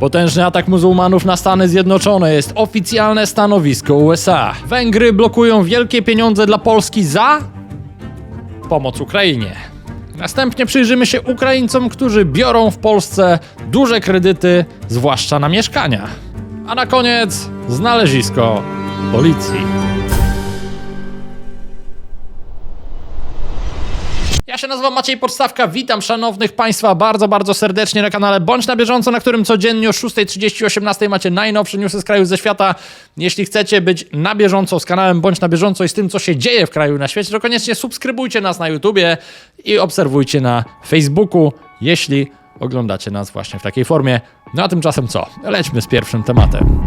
Potężny atak muzułmanów na Stany Zjednoczone jest oficjalne stanowisko USA. Węgry blokują wielkie pieniądze dla Polski za pomoc Ukrainie. Następnie przyjrzymy się Ukraińcom, którzy biorą w Polsce duże kredyty, zwłaszcza na mieszkania. A na koniec znalezisko policji. Ja się nazywam Maciej Podstawka, witam szanownych Państwa bardzo, bardzo serdecznie na kanale Bądź na bieżąco, na którym codziennie o 6.30, 18.00 macie najnowsze newsy z kraju ze świata. Jeśli chcecie być na bieżąco z kanałem Bądź na bieżąco i z tym, co się dzieje w kraju i na świecie, to koniecznie subskrybujcie nas na YouTubie i obserwujcie na Facebooku, jeśli oglądacie nas właśnie w takiej formie. No a tymczasem co? Lećmy z pierwszym tematem.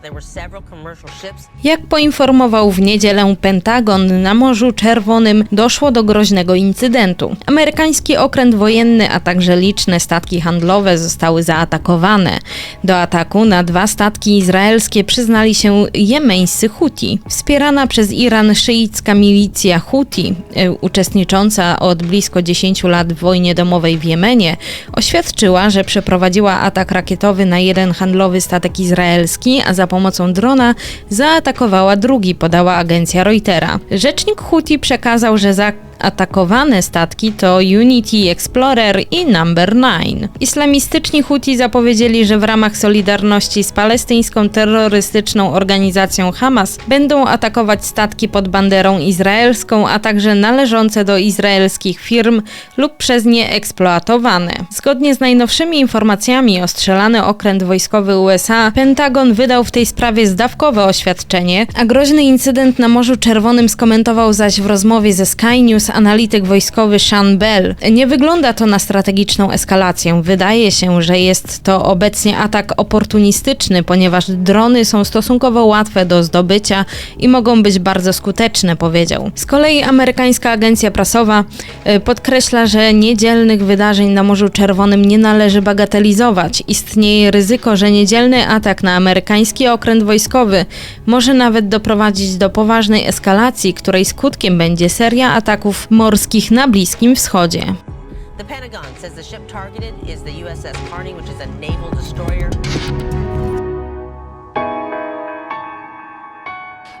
There were several commercial ships Jak poinformował w niedzielę Pentagon, na Morzu Czerwonym doszło do groźnego incydentu. Amerykański okręt wojenny, a także liczne statki handlowe zostały zaatakowane. Do ataku na dwa statki izraelskie przyznali się jemeńscy Huti. Wspierana przez Iran szyicka milicja Huti, y, uczestnicząca od blisko 10 lat w wojnie domowej w Jemenie, oświadczyła, że przeprowadziła atak rakietowy na jeden handlowy statek izraelski, a za pomocą drona zaatakowała drugi, podała agencja Reutera. Rzecznik Houthi przekazał, że zaatakowane statki to Unity Explorer i Number 9. Islamistyczni Houthi zapowiedzieli, że w ramach solidarności z palestyńską terrorystyczną organizacją Hamas będą atakować statki pod banderą izraelską, a także należące do izraelskich firm lub przez nie eksploatowane. Zgodnie z najnowszymi informacjami ostrzelany okręt wojskowy USA, Pentagon wydał w tej sprawie zdawkowe oświadczenie, a groźny incydent na Morzu Czerwonym skomentował zaś w rozmowie ze Sky News analityk wojskowy Sean Bell. Nie wygląda to na strategiczną eskalację. Wydaje się, że jest to obecnie atak oportunistyczny, ponieważ drony są stosunkowo łatwe do zdobycia i mogą być bardzo skuteczne, powiedział. Z kolei amerykańska agencja prasowa y, podkreśla, że niedzielnych wydarzeń na Morzu Czerwonym nie należy bagatelizować. Istnieje ryzyko, że niedzielny atak na amerykański okręt wojskowy może nawet doprowadzić do poważnej eskalacji, której skutkiem będzie seria ataków morskich na Bliskim Wschodzie. The Pentagon says the ship targeted is the USS which is a naval destroyer.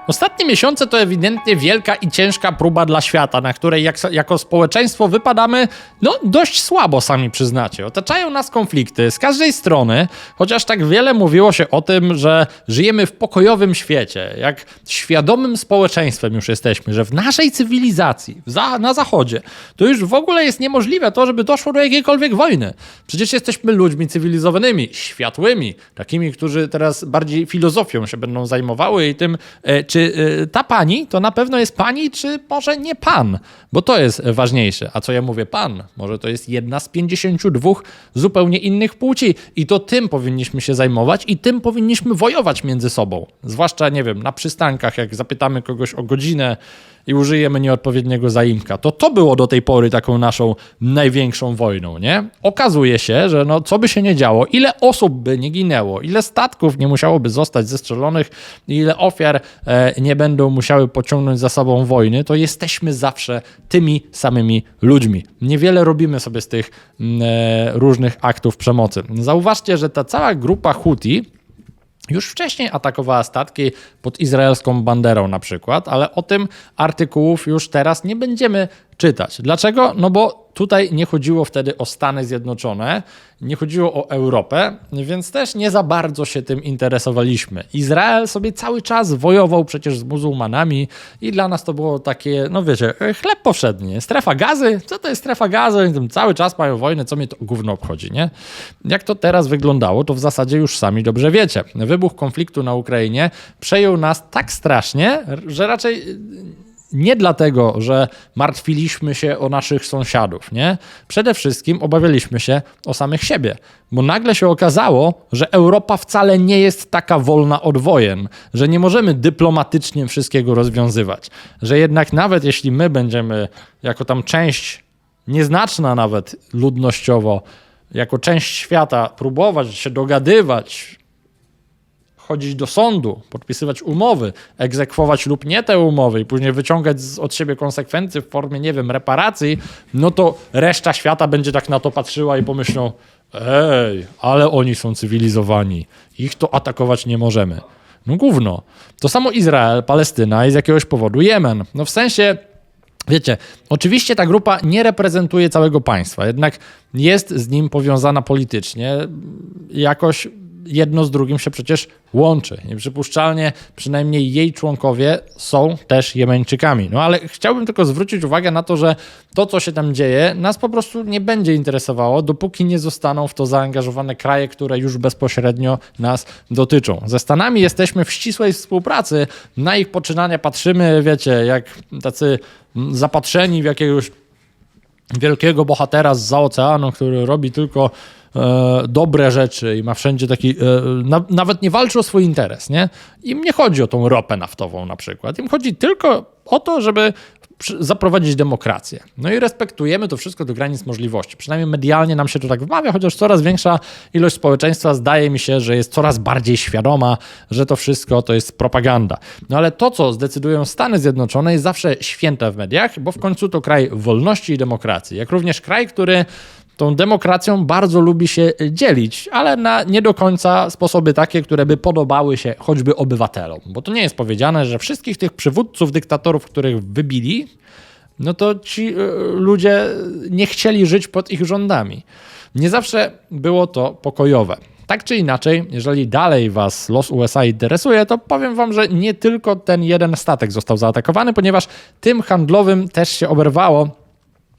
Ostatnie miesiące to ewidentnie wielka i ciężka próba dla świata, na której jak, jako społeczeństwo wypadamy no dość słabo, sami przyznacie. Otaczają nas konflikty z każdej strony, chociaż tak wiele mówiło się o tym, że żyjemy w pokojowym świecie, jak świadomym społeczeństwem już jesteśmy, że w naszej cywilizacji, za, na zachodzie, to już w ogóle jest niemożliwe to, żeby doszło do jakiejkolwiek wojny. Przecież jesteśmy ludźmi cywilizowanymi, światłymi, takimi, którzy teraz bardziej filozofią się będą zajmowały i tym, e, czy e, ta pani to na pewno jest pani, czy może nie pan, bo to jest ważniejsze. A co ja mówię pan? Może to jest jedna z 52 zupełnie innych płci i to tym powinniśmy się zajmować i tym powinniśmy wojować między sobą. Zwłaszcza, nie wiem, na przystankach, jak zapytamy kogoś o godzinę i użyjemy nieodpowiedniego zaimka. To to było do tej pory taką naszą największą wojną, nie? Okazuje się, że no, co by się nie działo, ile osób by nie ginęło, ile statków nie musiałoby zostać zestrzelonych, ile ofiar e, nie będą musiały pociągnąć za sobą wojny, to jesteśmy zawsze tymi samymi ludźmi. Niewiele robimy sobie z tych mm, e, różnych aktów przemocy. Zauważcie, że ta cała grupa Houthi, już wcześniej atakowała statki pod izraelską banderą na przykład, ale o tym artykułów już teraz nie będziemy czytać. Dlaczego? No bo tutaj nie chodziło wtedy o Stany Zjednoczone, nie chodziło o Europę, więc też nie za bardzo się tym interesowaliśmy. Izrael sobie cały czas wojował przecież z muzułmanami i dla nas to było takie, no wiecie, chleb powszedni. Strefa gazy? Co to jest strefa gazy? Cały czas mają wojnę, co mnie to gówno obchodzi, nie? Jak to teraz wyglądało, to w zasadzie już sami dobrze wiecie. Wybuch konfliktu na Ukrainie przejął nas tak strasznie, że raczej nie dlatego, że martwiliśmy się o naszych sąsiadów, nie? Przede wszystkim obawialiśmy się o samych siebie, bo nagle się okazało, że Europa wcale nie jest taka wolna od wojen, że nie możemy dyplomatycznie wszystkiego rozwiązywać, że jednak nawet jeśli my będziemy jako tam część nieznaczna nawet ludnościowo, jako część świata próbować się dogadywać, chodzić do sądu, podpisywać umowy, egzekwować lub nie te umowy i później wyciągać od siebie konsekwencje w formie, nie wiem, reparacji, no to reszta świata będzie tak na to patrzyła i pomyślą, ej, ale oni są cywilizowani, ich to atakować nie możemy. No gówno. To samo Izrael, Palestyna i z jakiegoś powodu Jemen. No w sensie Wiecie, oczywiście ta grupa nie reprezentuje całego państwa, jednak jest z nim powiązana politycznie. Jakoś jedno z drugim się przecież łączy. Nieprzypuszczalnie przynajmniej jej członkowie są też Jemeńczykami. No ale chciałbym tylko zwrócić uwagę na to, że to, co się tam dzieje, nas po prostu nie będzie interesowało, dopóki nie zostaną w to zaangażowane kraje, które już bezpośrednio nas dotyczą. Ze Stanami jesteśmy w ścisłej współpracy, na ich poczynania patrzymy, wiecie, jak tacy zapatrzeni w jakiegoś wielkiego bohatera z za oceanu, który robi tylko dobre rzeczy i ma wszędzie taki, e, na, nawet nie walczy o swój interes, nie? Im nie chodzi o tą ropę naftową na przykład. Im chodzi tylko o to, żeby zaprowadzić demokrację. No i respektujemy to wszystko do granic możliwości. Przynajmniej medialnie nam się to tak wmawia, chociaż coraz większa ilość społeczeństwa zdaje mi się, że jest coraz bardziej świadoma, że to wszystko to jest propaganda. No ale to, co zdecydują Stany Zjednoczone, jest zawsze święte w mediach, bo w końcu to kraj wolności i demokracji. Jak również kraj, który tą demokracją bardzo lubi się dzielić, ale na nie do końca sposoby takie, które by podobały się choćby obywatelom. Bo to nie jest powiedziane, że wszystkich tych przywódców, dyktatorów, których wybili, no to ci y, ludzie nie chcieli żyć pod ich rządami. Nie zawsze było to pokojowe. Tak czy inaczej, jeżeli dalej Was los USA interesuje, to powiem Wam, że nie tylko ten jeden statek został zaatakowany, ponieważ tym handlowym też się oberwało,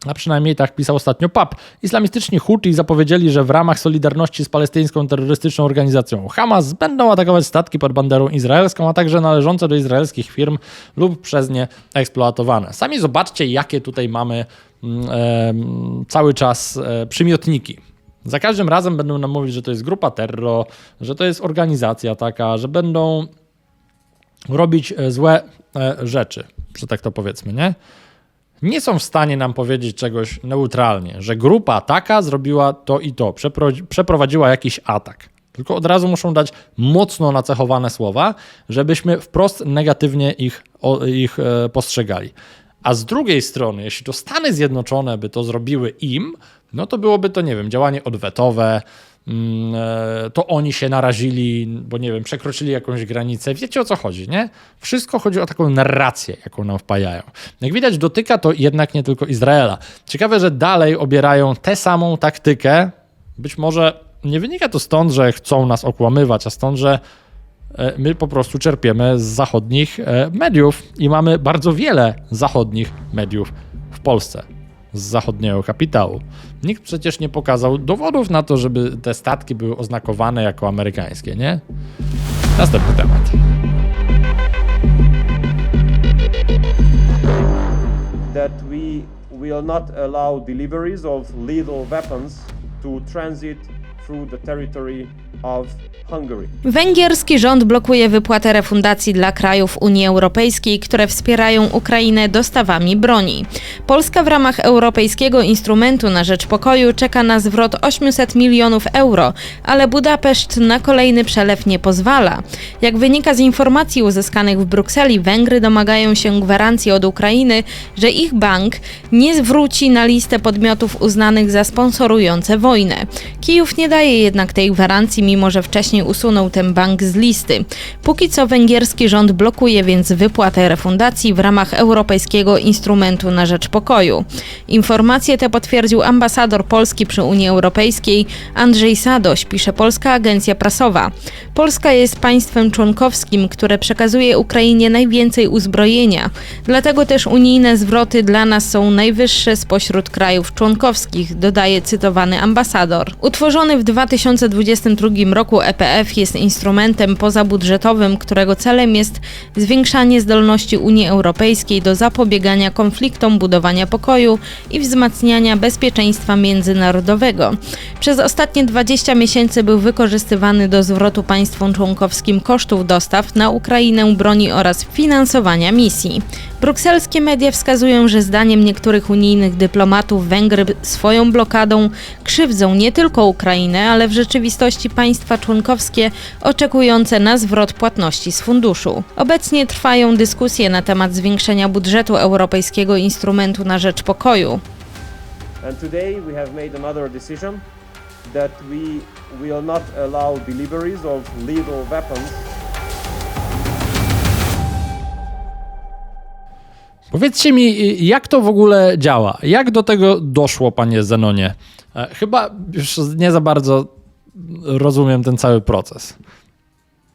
a przynajmniej tak pisał ostatnio PAP. Islamistyczni Huti zapowiedzieli, że w ramach solidarności z palestyńską terrorystyczną organizacją Hamas będą atakować statki pod banderą izraelską, a także należące do izraelskich firm lub przez nie eksploatowane. Sami zobaczcie, jakie tutaj mamy em, cały czas e, przymiotniki. Za każdym razem będą nam mówić, że to jest grupa terror, że to jest organizacja taka, że będą robić e, złe e, rzeczy, że tak to powiedzmy, nie? Nie są w stanie nam powiedzieć czegoś neutralnie, że grupa taka zrobiła to i to, przepro- przeprowadziła jakiś atak. Tylko od razu muszą dać mocno nacechowane słowa, żebyśmy wprost negatywnie ich, ich e, postrzegali. A z drugiej strony, jeśli to Stany Zjednoczone by to zrobiły im, no to byłoby to, nie wiem, działanie odwetowe, to oni się narazili, bo nie wiem, przekroczyli jakąś granicę. Wiecie o co chodzi, nie? Wszystko chodzi o taką narrację, jaką nam wpajają. Jak widać, dotyka to jednak nie tylko Izraela. Ciekawe, że dalej obierają tę samą taktykę. Być może nie wynika to stąd, że chcą nas okłamywać, a stąd, że e, my po prostu czerpiemy z zachodnich e, mediów i mamy bardzo wiele zachodnich mediów w Polsce z zachodniego kapitału. Nikt przecież nie pokazał dowodów na to, żeby te statki były oznakowane jako amerykańskie, nie? Następny temat. that we will not allow deliveries of lethal weapons to transit through the territory. Węgierski rząd blokuje wypłatę refundacji dla krajów Unii Europejskiej, które wspierają Ukrainę dostawami broni. Polska w ramach Europejskiego Instrumentu na Rzecz Pokoju czeka na zwrot 800 milionów euro, ale Budapeszt na kolejny przelew nie pozwala. Jak wynika z informacji uzyskanych w Brukseli, Węgry domagają się gwarancji od Ukrainy, że ich bank nie zwróci na listę podmiotów uznanych za sponsorujące wojnę. Kijów nie daje jednak tej gwarancji, mimo że wcześniej usunął ten bank z listy. Póki co węgierski rząd blokuje więc wypłatę refundacji w ramach Europejskiego Instrumentu na Rzecz Pokoju. Informacje te potwierdził ambasador Polski przy Unii Europejskiej Andrzej Sadoś, pisze polska agencja prasowa. Polska jest państwem członkowskim, które przekazuje Ukrainie najwięcej uzbrojenia. Dlatego też unijne zwroty dla nas są najwyższe spośród krajów członkowskich, dodaje cytowany ambasador. Utworzony w 2022 roku EPF jest instrumentem pozabudżetowym, którego celem jest zwiększanie zdolności Unii Europejskiej do zapobiegania konfliktom, budowania pokoju i wzmacniania bezpieczeństwa międzynarodowego. Przez ostatnie 20 miesięcy był wykorzystywany do zwrotu państwom członkowskim kosztów dostaw na Ukrainę broni oraz finansowania misji. Brukselskie media wskazują, że zdaniem niektórych unijnych dyplomatów Węgry swoją blokadą krzywdzą nie tylko Ukrainę, ale w rzeczywistości państwa członkowskie oczekujące na zwrot płatności z funduszu. Obecnie trwają dyskusje na temat zwiększenia budżetu Europejskiego Instrumentu na rzecz Pokoju. And today we have made another decision that we will not allow deliveries of weapons Powiedzcie mi, jak to w ogóle działa? Jak do tego doszło, panie Zenonie? E, Chyba już nie za bardzo rozumiem ten cały proces.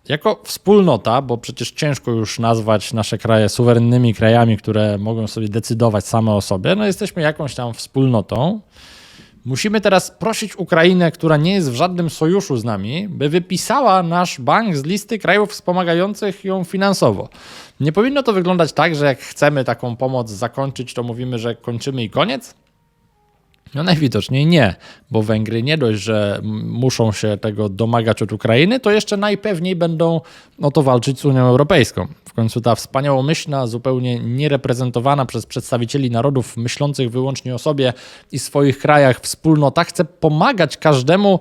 Jako wspólnota, bo przecież ciężko już nazwać nasze kraje suwerennymi krajami, które mogą sobie decydować same o sobie, no jesteśmy jakąś tam wspólnotą. Musimy teraz prosić Ukrainę, która nie jest w żadnym sojuszu z nami, by wypisała nasz bank z listy krajów wspomagających ją finansowo. Nie powinno to wyglądać tak, że jak chcemy taką pomoc zakończyć, to mówimy, że kończymy i koniec? No najwidoczniej nie, bo Węgry nie dość, że muszą się tego domagać od Ukrainy, to jeszcze najpewniej będą o to walczyć z Unią Europejską. W końcu ta wspaniałomyślna, zupełnie niereprezentowana przez przedstawicieli narodów myślących wyłącznie o sobie i swoich krajach wspólnota chce pomagać każdemu,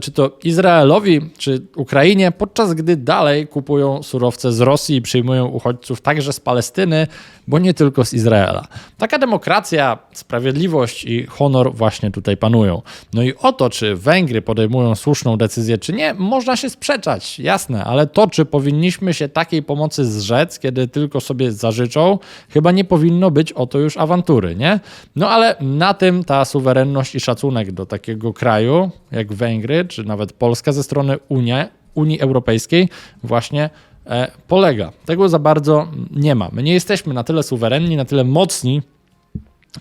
czy to Izraelowi, czy Ukrainie, podczas gdy dalej kupują surowce z Rosji i przyjmują uchodźców także z Palestyny, bo nie tylko z Izraela. Taka demokracja, sprawiedliwość i honor właśnie tutaj panują. No i o to, czy Węgry podejmują słuszną decyzję, czy nie, można się sprzeczać, jasne, ale to, czy powinniśmy się takiej pomocy zrzec, kiedy tylko sobie zażyczą, chyba nie powinno być o to już awantury, nie? No ale na tym ta suwerenność i szacunek do takiego kraju jak Węgry, czy nawet Polska ze strony Unia, Unii Europejskiej właśnie e, polega. Tego za bardzo nie ma. My nie jesteśmy na tyle suwerenni, na tyle mocni,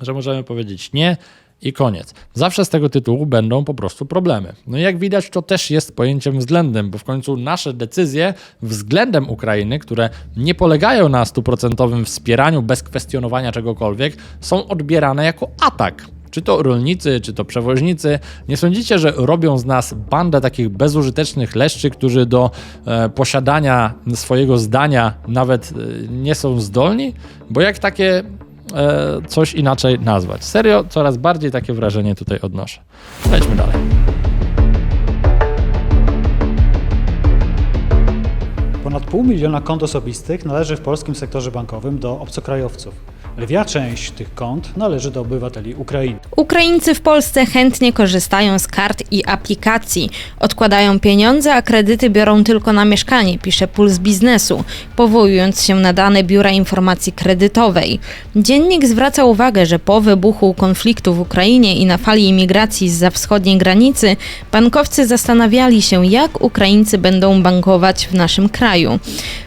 że możemy powiedzieć nie i koniec. Zawsze z tego tytułu będą po prostu problemy. No i jak widać, to też jest pojęciem względem, bo w końcu nasze decyzje względem Ukrainy, które nie polegają na stuprocentowym wspieraniu bez kwestionowania czegokolwiek, są odbierane jako atak. Czy to rolnicy, czy to przewoźnicy, nie sądzicie, że robią z nas bandę takich bezużytecznych leszczy, którzy do e, posiadania swojego zdania nawet e, nie są zdolni? Bo jak takie e, coś inaczej nazwać? Serio, coraz bardziej takie wrażenie tutaj odnoszę. Lećmy dalej. Ponad pół miliona kont osobistych należy w polskim sektorze bankowym do obcokrajowców. Lwia część tych kont należy do obywateli Ukrainy. Ukraińcy w Polsce chętnie korzystają z kart i aplikacji. Odkładają pieniądze, a kredyty biorą tylko na mieszkanie, pisze Puls Biznesu, powołując się na dane Biura Informacji Kredytowej. Dziennik zwraca uwagę, że po wybuchu konfliktu w Ukrainie i na fali imigracji zza wschodniej granicy, bankowcy zastanawiali się, jak Ukraińcy będą bankować w naszym kraju.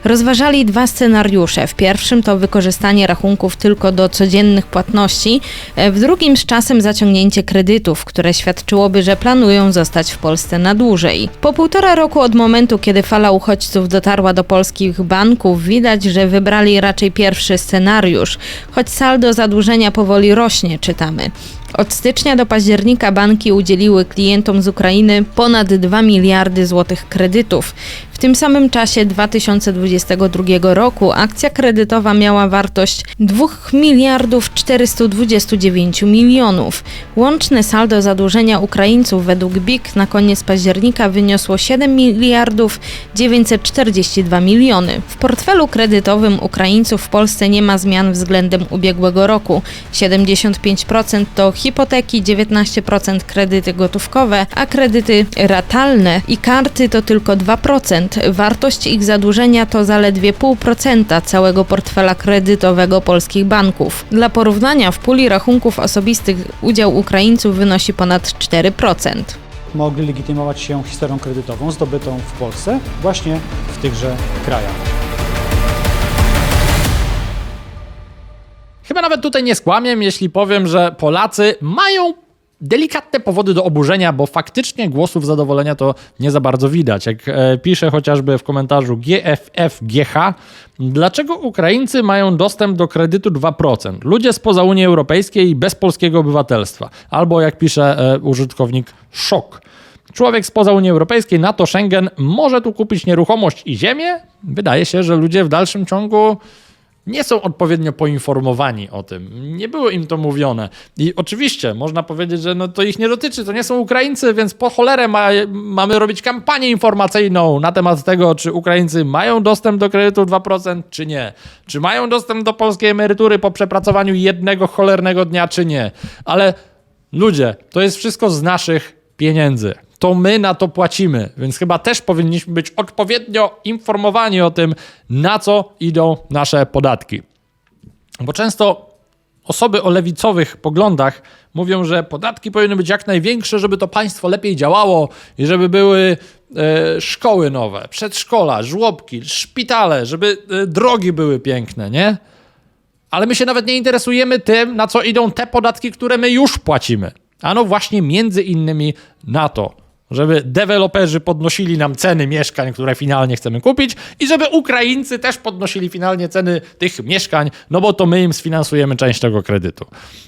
Rozważali dwa scenariusze. W pierwszym to wykorzystanie rachunków tylko do codziennych płatności, e, w drugim z czasem zaciągnięcie kredytów, które świadczyłoby, że planują zostać w Polsce na dłużej. Po półtora roku od momentu, kiedy fala uchodźców dotarła do polskich banków, widać, że wybrali raczej pierwszy scenariusz, choć saldo zadłużenia powoli rośnie, czytamy. Od stycznia do października banki udzieliły klientom z Ukrainy ponad 2 miliardy złotych kredytów. W tym samym czasie 2022 roku akcja kredytowa miała wartość 2 miliardów 429 milionów. Łączne saldo zadłużenia Ukraińców według BIK na koniec października wyniosło 7 miliardów 942 miliony. W portfelu kredytowym Ukraińców w Polsce nie ma zmian względem ubiegłego roku. 75% to hipoteki, 19% kredyty gotówkowe, a kredyty ratalne i karty to tylko 2%. Wartość ich zadłużenia to zaledwie 0,5% całego portfela kredytowego polskich banków. Dla porównania w puli rachunków osobistych udział Ukraińców wynosi ponad 4%. Mogli legitymować się historią kredytową zdobytą w Polsce właśnie w tychże krajach. Chyba nawet tutaj nie skłamiem, jeśli powiem, że Polacy mają delikatne powody do oburzenia, bo faktycznie głosów zadowolenia to nie za bardzo widać. Jak e, pisze chociażby w komentarzu GFFGH, dlaczego Ukraińcy mają dostęp do kredytu 2%? Ludzie spoza Unii Europejskiej bez polskiego obywatelstwa. Albo jak pisze e, użytkownik, szok. Człowiek spoza Unii Europejskiej, NATO, Schengen może tu kupić nieruchomość i ziemię? Wydaje się, że ludzie w dalszym ciągu nie są odpowiednio poinformowani o tym. Nie było im to mówione. I oczywiście można powiedzieć, że no to ich nie dotyczy, to nie są Ukraińcy, więc po cholerę ma, mamy robić kampanię informacyjną na temat tego, czy Ukraińcy mają dostęp do kredytu 2%, czy nie. Czy mają dostęp do polskiej emerytury po przepracowaniu jednego cholernego dnia, czy nie. Ale ludzie, to jest wszystko z naszych pieniędzy. To my na to płacimy, więc chyba też powinniśmy być odpowiednio informowani o tym, na co idą nasze podatki. Bo często osoby o lewicowych poglądach mówią, że podatki powinny być jak największe, żeby to państwo lepiej działało i żeby były e, szkoły nowe, przedszkola, żłobki, szpitale, żeby e, drogi były piękne, nie? Ale my się nawet nie interesujemy tym, na co idą te podatki, które my już płacimy. Ano właśnie między innymi na to, żeby deweloperzy podnosili nam ceny mieszkań, które finalnie chcemy kupić i żeby Ukraińcy też podnosili finalnie ceny tych mieszkań, no bo to my im sfinansujemy część tego kredytu.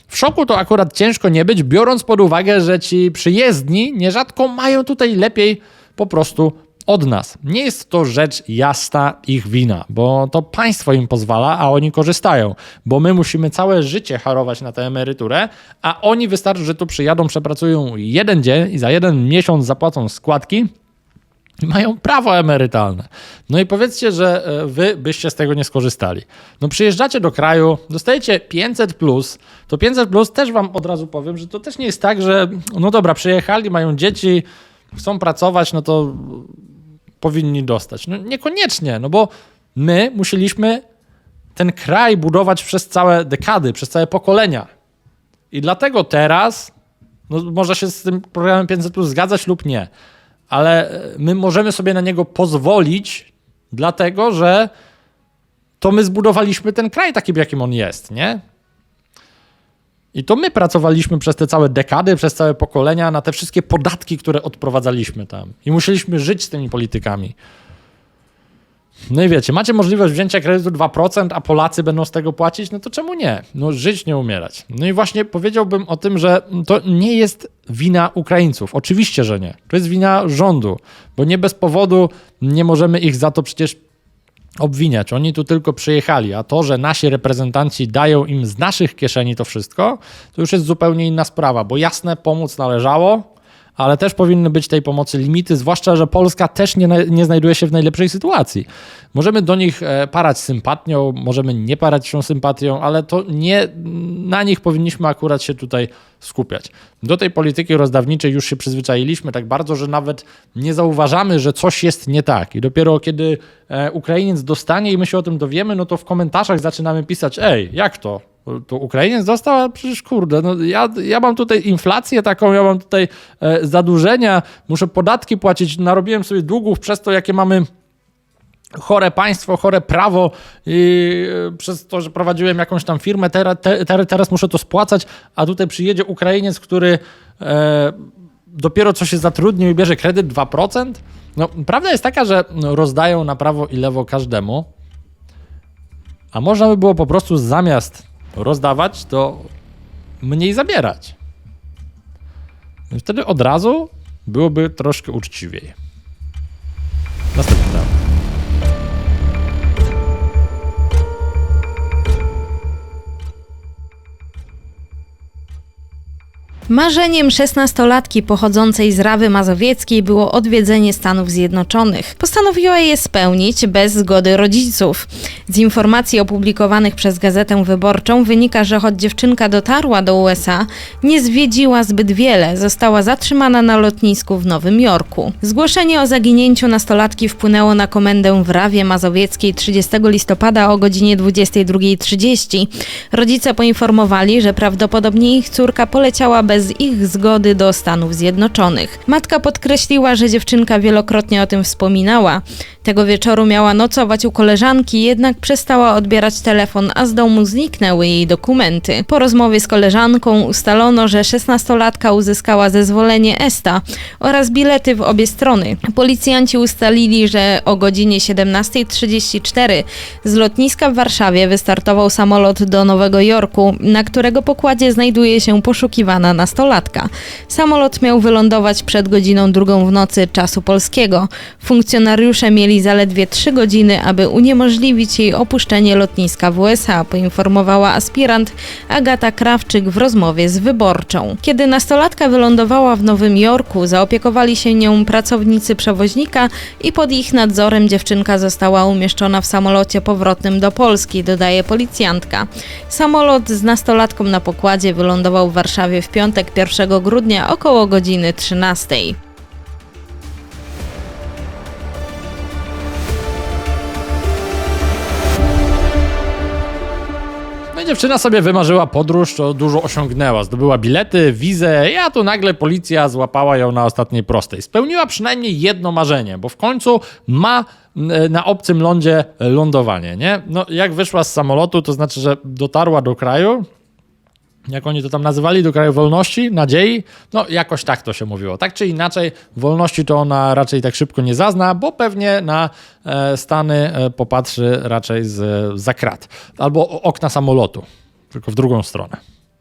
W szoku to akurat ciężko nie być, biorąc pod uwagę, że ci przyjezdni nierzadko mają tutaj lepiej po prostu od nas. Nie jest to rzecz jasna ich wina, bo to państwo im pozwala, a oni korzystają, bo my musimy całe życie harować na tę emeryturę, a oni wystarczy, że tu przyjadą, przepracują jeden dzień i za jeden miesiąc zapłacą składki. Mają prawo emerytalne. No i powiedzcie, że e, wy byście z tego nie skorzystali. No przyjeżdżacie do kraju, dostajecie 500 plus, to 500 plus też wam od razu powiem, że to też nie jest tak, że no dobra, przyjechali, mają dzieci, chcą pracować, no to powinni dostać. No niekoniecznie, no bo my musieliśmy ten kraj budować przez całe dekady, przez całe pokolenia. I dlatego teraz, no można się z tym programem 500 plus zgadzać lub nie, ale my możemy sobie na niego pozwolić, dlatego że to my zbudowaliśmy ten kraj takim, jakim on jest, nie? I to my pracowaliśmy przez te całe dekady, przez całe pokolenia na te wszystkie podatki, które odprowadzaliśmy tam. I musieliśmy żyć z tymi politykami. No i wiecie, macie możliwość wzięcia kredytu 2%, a Polacy będą z tego płacić, no to czemu nie? No żyć, nie umierać. No i właśnie powiedziałbym o tym, że to nie jest wina Ukraińców. Oczywiście, że nie. To jest wina rządu, bo nie bez powodu nie możemy ich za to przecież obwiniać. Oni tu tylko przyjechali, a to, że nasi reprezentanci dają im z naszych kieszeni to wszystko, to już jest zupełnie inna sprawa, bo jasne, pomóc należało, ale też powinny być tej pomocy limity, zwłaszcza, że Polska też nie, nie znajduje się w najlepszej sytuacji. Możemy do nich e, parać sympatią, możemy nie parać się sympatią, ale to nie na nich powinniśmy akurat się tutaj skupiać. Do tej polityki rozdawniczej już się przyzwyczailiśmy tak bardzo, że nawet nie zauważamy, że coś jest nie tak. I dopiero kiedy e, Ukrainiec dostanie i my się o tym dowiemy, no to w komentarzach zaczynamy pisać: Ej, jak to? To Ukrainiec dostał? A Przecież kurde, no ja, ja mam tutaj inflację taką, ja mam tutaj e, zadłużenia, muszę podatki płacić, narobiłem sobie długów przez to, jakie mamy chore państwo, chore prawo i e, przez to, że prowadziłem jakąś tam firmę, teraz, te, te, teraz muszę to spłacać, a tutaj przyjedzie Ukrainiec, który e, dopiero co się zatrudnił i bierze kredyt 2%. No, prawda jest taka, że no, rozdają na prawo i lewo każdemu, a można by było po prostu zamiast rozdawać, to mniej zabierać. I wtedy od razu byłoby troszkę uczciwiej. Następny temat. Marzeniem szesnastolatki pochodzącej z Rawy Mazowieckiej było odwiedzenie Stanów Zjednoczonych. Postanowiła je spełnić bez zgody rodziców. Z informacji opublikowanych przez Gazetę Wyborczą wynika, że choć dziewczynka dotarła do USA, nie zwiedziła zbyt wiele, została zatrzymana na lotnisku w Nowym Jorku. Zgłoszenie o zaginięciu nastolatki wpłynęło na komendę w Rawie Mazowieckiej 30 listopada o godzinie 22.30. Rodzice poinformowali, że prawdopodobnie ich córka poleciała bez ich zgody do Stanów Zjednoczonych. Matka podkreśliła, że dziewczynka wielokrotnie o tym wspominała. Tego wieczoru miała nocować u koleżanki, jednak przestała odbierać telefon, a z domu zniknęły jej dokumenty. Po rozmowie z koleżanką ustalono, że szesnastolatka uzyskała zezwolenie ESTA oraz bilety w obie strony. Policjanci ustalili, że o godzinie 17.34 z lotniska w Warszawie wystartował samolot do Nowego Jorku, na którego pokładzie znajduje się poszukiwana nastolatka. Samolot miał wylądować przed godziną drugą w nocy czasu polskiego. Funkcjonariusze mieli mieli zaledwie 3 godziny, aby uniemożliwić jej opuszczenie lotniska w USA, poinformowała aspirant Agata Krawczyk w rozmowie z Wyborczą. Kiedy nastolatka wylądowała w Nowym Jorku, zaopiekowali się nią pracownicy przewoźnika i pod ich nadzorem dziewczynka została umieszczona w samolocie powrotnym do Polski, dodaje policjantka. Samolot z nastolatką na pokładzie wylądował w Warszawie w piątek 1 grudnia około godziny 13. dziewczyna sobie wymarzyła podróż, to dużo osiągnęła. Zdobyła bilety, wizę, a tu nagle policja złapała ją na ostatniej prostej. Spełniła przynajmniej jedno marzenie, bo w końcu ma m, na obcym lądzie lądowanie, nie? No, jak wyszła z samolotu, to znaczy, że dotarła do kraju, jak oni to tam nazywali, do kraju wolności, nadziei, no jakoś tak to się mówiło. Tak czy inaczej, wolności to ona raczej tak szybko nie zazna, bo pewnie na e, Stany e, popatrzy raczej z, za krat albo okna samolotu, tylko w drugą stronę.